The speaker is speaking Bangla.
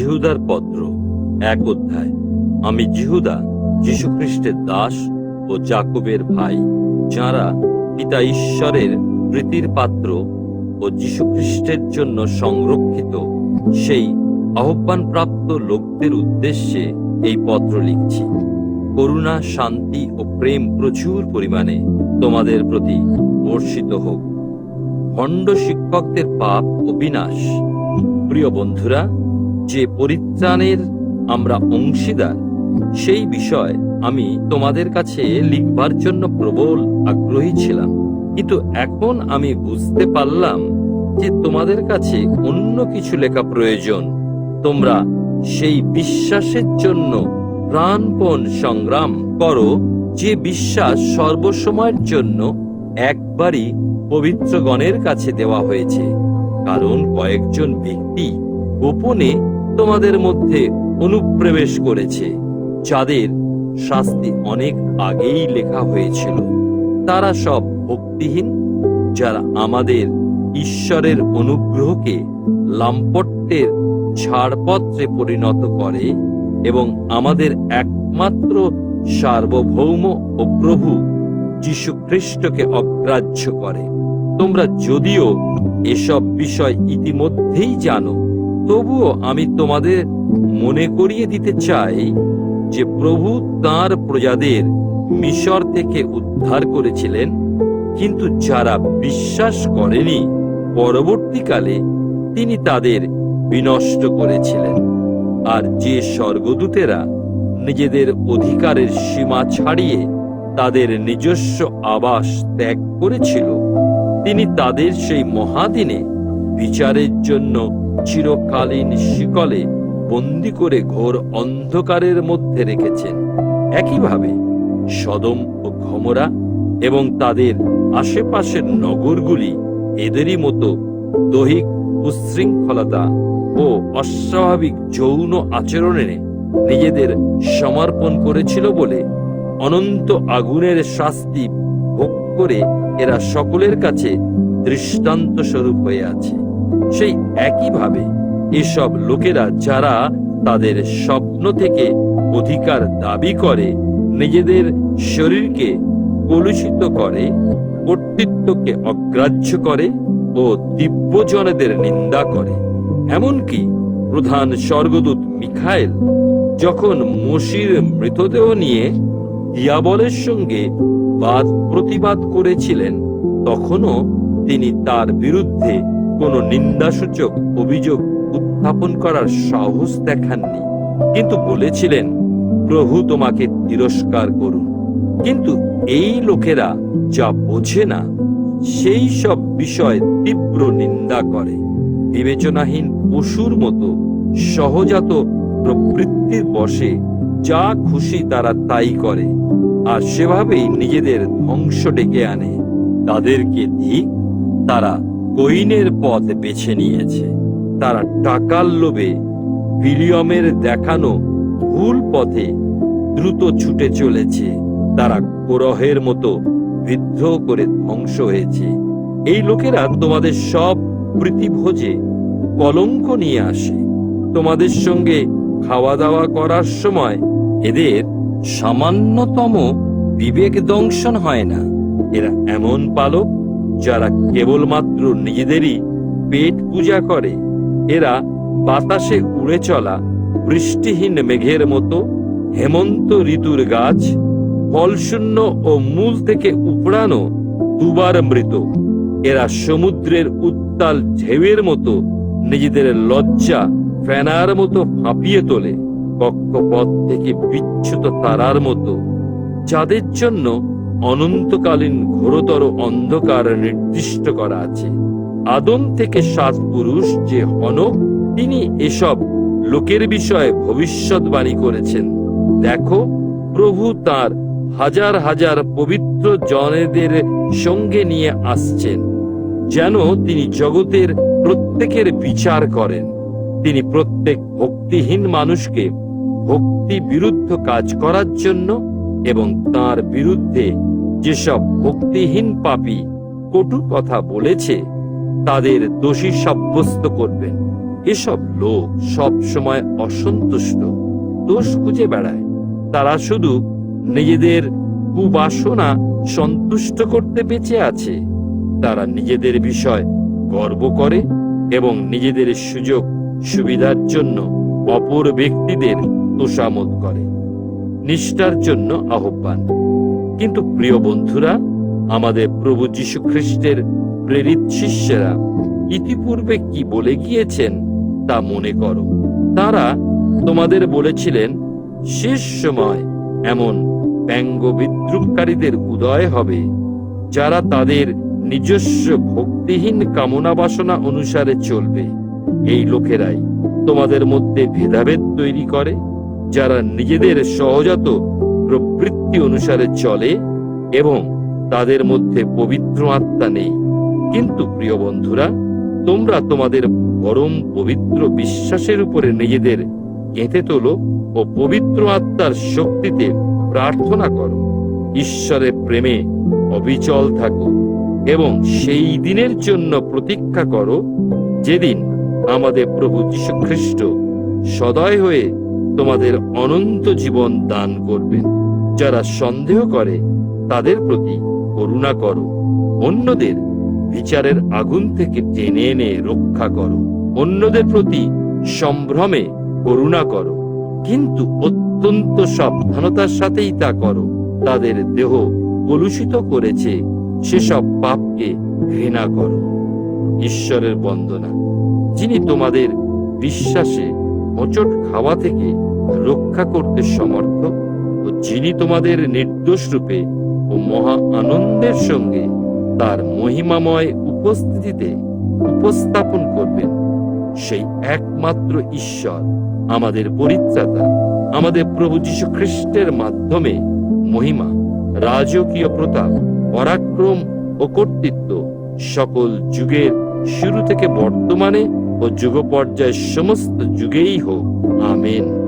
জিহুদার পত্র, এক অধ্যায়। আমি জিহুদা, যীশুখ্রিস্টের দাস ও জাকবের ভাই, যাঁরা পিতা ঈশ্বরের প্রীতির পাত্র ও যীশুখ্রিস্টের জন্য সংরক্ষিত, সেই আহ্বানপ্রাপ্ত লোকদের উদ্দেশ্যে এই পত্র লিখছি। করুণা, শান্তি ও প্রেম প্রচুর পরিমাণে তোমাদের প্রতি বর্ষিত হোক। ভণ্ড শিক্ষকদের পাপ ও বিনাশ। প্রিয় বন্ধুরা যে পরিত্রাণের আমরা অংশীদার, সেই বিষয় আমি তোমাদের কাছে লিখবার জন্য প্রবল আগ্রহী ছিলাম। কিন্তু এখন আমি বুঝতে পারলাম যে তোমাদের কাছে অন্য কিছু লেখা প্রয়োজন। তোমরা সেই বিশ্বাসের জন্য প্রাণপণ সংগ্রাম করো, যে বিশ্বাস সর্বসময়ের জন্য একবারই পবিত্রগণের কাছে দেওয়া হয়েছে। কারণ কয়েকজন ব্যক্তি গোপনে তোমাদের মধ্যে অনুপ্রবেশ করেছে, যাদের শাস্তি অনেক আগেই লেখা হয়েছিল। তারা সব ভক্তিহীন, যারা আমাদের ঈশ্বরের অনুগ্রহকে লাম্পট্যের ছাড়পত্রে পরিণত করে এবং আমাদের একমাত্র সার্বভৌম ও প্রভু যীশু খ্রিস্টকে অগ্রাহ্য করে। তোমরা যদিও এসব বিষয় ইতিমধ্যেই জানো তবুও আমি তোমাদের মনে করিয়ে দিতে চাই যে প্রভু তার প্রজাদের মিশর থেকে উদ্ধার করেছিলেন, কিন্তু যারা বিশ্বাস করেনি, পরবর্তীকালে তিনি তাদের বিনষ্ট করেছিলেন। আর যে স্বর্গদূতেরা নিজেদের অধিকারের সীমা ছাড়িয়ে তাদের নিজস্ব আবাস ত্যাগ করেছিল, তিনি তাদের সেই মহাদিনে বিচারের জন্য চিরকালীন শিকলে বন্দি করে ঘোর অন্ধকারের মধ্যে রেখেছেন। একইভাবে সদম ও ঘমরা এবং তাদের আশেপাশের নগরগুলি এদেরই মতো দৈহিক উচ্ছৃঙ্খলতা ও অস্বাভাবিক যৌন আচরণে নিজেদের সমর্পণ করেছিল বলে অনন্ত আগুনের শাস্তি ভোগ করে এরা সকলের কাছে দৃষ্টান্ত স্বরূপ হয়ে আছে। সেই একইভাবে এসব লোকেরা যারা তাদের স্বপ্ন থেকে অধিকার দাবি করে, নিজেদের শরীরকে কলুষিত করে, কর্তৃত্বকে অগ্রাহ্য করে ও দিব্যজনেদের নিন্দা করে। এমনকি প্রধান স্বর্গদূত মিখাইল যখন মসির মৃতদেহ নিয়ে দিয়াবলের সঙ্গে বাদ প্রতিবাদ করেছিলেন, তখনও তিনি তার বিরুদ্ধে কোনো নিন্দাসূচক অভিযোগ উত্থাপন করার সাহস দেখাননি। কিন্তু বলেছিলেন, প্রভু তোমাকে তিরস্কার করুন। কিন্তু এই লোকেরা যা বোঝে না, সেই সব বিষয় তীব্র নিন্দা করে। বিবেচনাহীন পশুর মতো সহজাত প্রবৃত্তির বসে যা খুশি তারা তাই করে, আর সেভাবেই নিজেদের ধ্বংস ডেকে আনে। তাদেরকে ধিক তারা কৈনের পথ বেছে নিয়েছে। তারা টাকার লোভে বিলিয়মের দেখানো ভুল পথে দ্রুত ছুটে চলেছে। তারা কোরহের মতো বিদ্রোহ করে ধ্বংস হয়েছে। এই লোকেরা তোমাদের সব প্রীতিভোজে কলঙ্ক নিয়ে আসে। তোমাদের সঙ্গে খাওয়া দাওয়া করার সময় এদের সামান্যতম বিবেক দংশন হয় না। এরা এমন পালক যারা কেবলমাত্র নিজেদেরই পেট পূজা করে, এরা বাতাসে উড়ে চলা বৃষ্টিহীন মেঘের মতো হেমন্ত ঋতুর গাছ, ফলশূন্য ও মূল থেকে উপড়ানো দুবার মৃত। এরা সমুদ্রের উত্তাল ঢেউয়ের মতো নিজেদের লজ্জা ফেনার মতো ফাঁপিয়ে তোলে, কক্ষপথ থেকে বিচ্ছুত তারার মতো। যাদের জন্য অনন্তকালীন ঘোরতর অন্ধকার নির্দিষ্ট করা আছে। আদম থেকে সাত পুরুষ যে হনক তিনি এসব লোকের বিষয়ে ভবিষ্যৎবাণী করেছেন। দেখো, প্রভু তার হাজার হাজার পবিত্র জনেদের সঙ্গে নিয়ে আসছেন, যেন তিনি জগতের প্রত্যেকের বিচার করেন। তিনি প্রত্যেক ভক্তিহীন মানুষকে ভক্তি বিরুদ্ধ কাজ করার জন্য এবং তার বিরুদ্ধে যেসব ভক্তিহীন পাপী কটু কথা বলেছে, তাদের দোষী সাব্যস্ত করবেন। এসব লোক সব সময় অসন্তুষ্ট, দোষ খুঁজে বেড়ায়। তারা শুধু নিজেদের কুবাসনা সন্তুষ্ট করতে বেঁচে আছে। তারা নিজেদের বিষয় গর্ব করে এবং নিজেদের সুযোগ সুবিধার জন্য অপর ব্যক্তিদের তোষামত করে। নিষ্ঠার জন্য আহ্বান। কিন্তু প্রিয় বন্ধুরা, আমাদের প্রভু যীশু খ্রিস্টের প্রেরিত শিষ্যেরা ইতিপূর্বে কি বলে গিয়েছেন তা মনে করো। তারা তোমাদের বলেছিলেন, শেষ সময় এমন ব্যঙ্গ বিদ্রুপকারীদের উদয় হবে, যারা তাদের নিজস্ব ভক্তিহীন কামনা বাসনা অনুসারে চলবে। এই লোকেরাই তোমাদের মধ্যে ভেদাভেদ তৈরি করে যারা নিজেদের সহজাত প্রবৃত্তি অনুসারে চলে এবং তাদের মধ্যে পবিত্র আত্মা নেই। কিন্তু প্রিয় বন্ধুরা, তোমরা তোমাদের পরম পবিত্র বিশ্বাসের উপরে নিজেদের গেঁথে তোলো ও পবিত্র আত্মার শক্তিতে প্রার্থনা করো। ঈশ্বরের প্রেমে অবিচল থাকো এবং সেই দিনের জন্য প্রতীক্ষা করো যেদিন আমাদের প্রভু যীশু খ্রিস্ট সদয় হয়ে তোমাদের অনন্ত জীবন দান করবেন। যারা সন্দেহ করে, তাদের প্রতি করুণা করো। অন্যদের বিচারের আগুন থেকে টেনে এনে রক্ষা করো। অন্যদের প্রতি সম্ভ্রমে করুণা করো। কিন্তু অত্যন্ত সাবধানতার সাথেই তা করো। তাদের দেহ কলুষিত করেছে, সেসব পাপকে ঘৃণা করো। ঈশ্বরের বন্দনা, যিনি তোমাদের বিশ্বাসে হোঁচট খাওয়া থেকে রক্ষা করতে সমর্থ ও যিনি তোমাদের নির্দোষ রূপে ও মহা আনন্দের সঙ্গে তার মহিমাময় উপস্থিতিতে উপস্থাপন করবেন, সেই একমাত্র ঈশ্বর, আমাদের পরিত্রাতা, আমাদের প্রভু যীশু খ্রিস্টের মাধ্যমে মহিমা, রাজকীয় প্রতাপ, পরাক্রম ও কর্তৃত্ব সকল যুগের শুরু থেকে বর্তমানে ও যুগ পর্যায়ের সমস্ত যুগেই হোক আমেন।